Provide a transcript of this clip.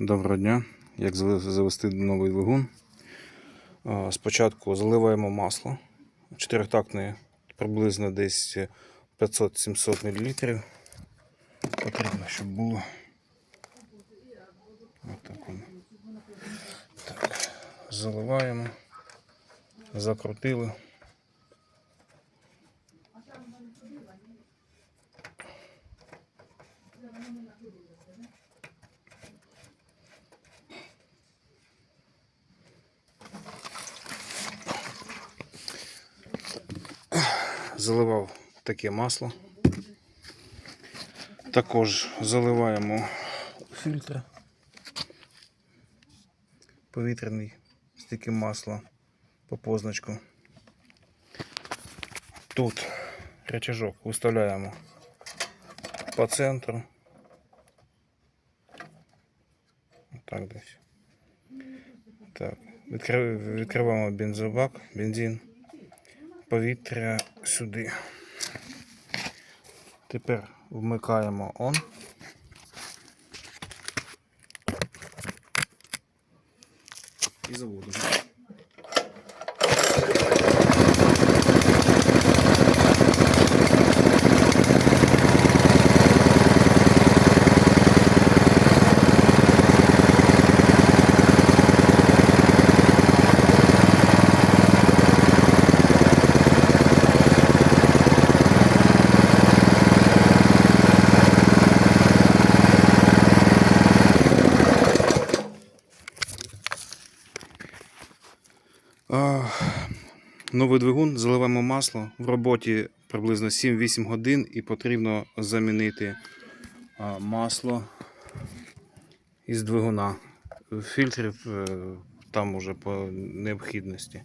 Доброго дня. Як завести новий двигун? Спочатку заливаємо масло. Чотирьохтактне приблизно десь 500-700 мл. Потрібно, щоб було. Так. Заливаємо. Закрутили. Заливав таке масло. Також заливаємо фільтр повітряний таким маслом по позначку. Тут рычажок виставляємо по центру. Так десь. Так. Відкриваємо бензобак, бензин повітря сюди. Тепер вмикаємо он. І заводимо. Новий двигун, заливаємо масло. В роботі приблизно 7-8 годин і потрібно замінити масло із двигуна. Фільтрів е, там уже по необхідності.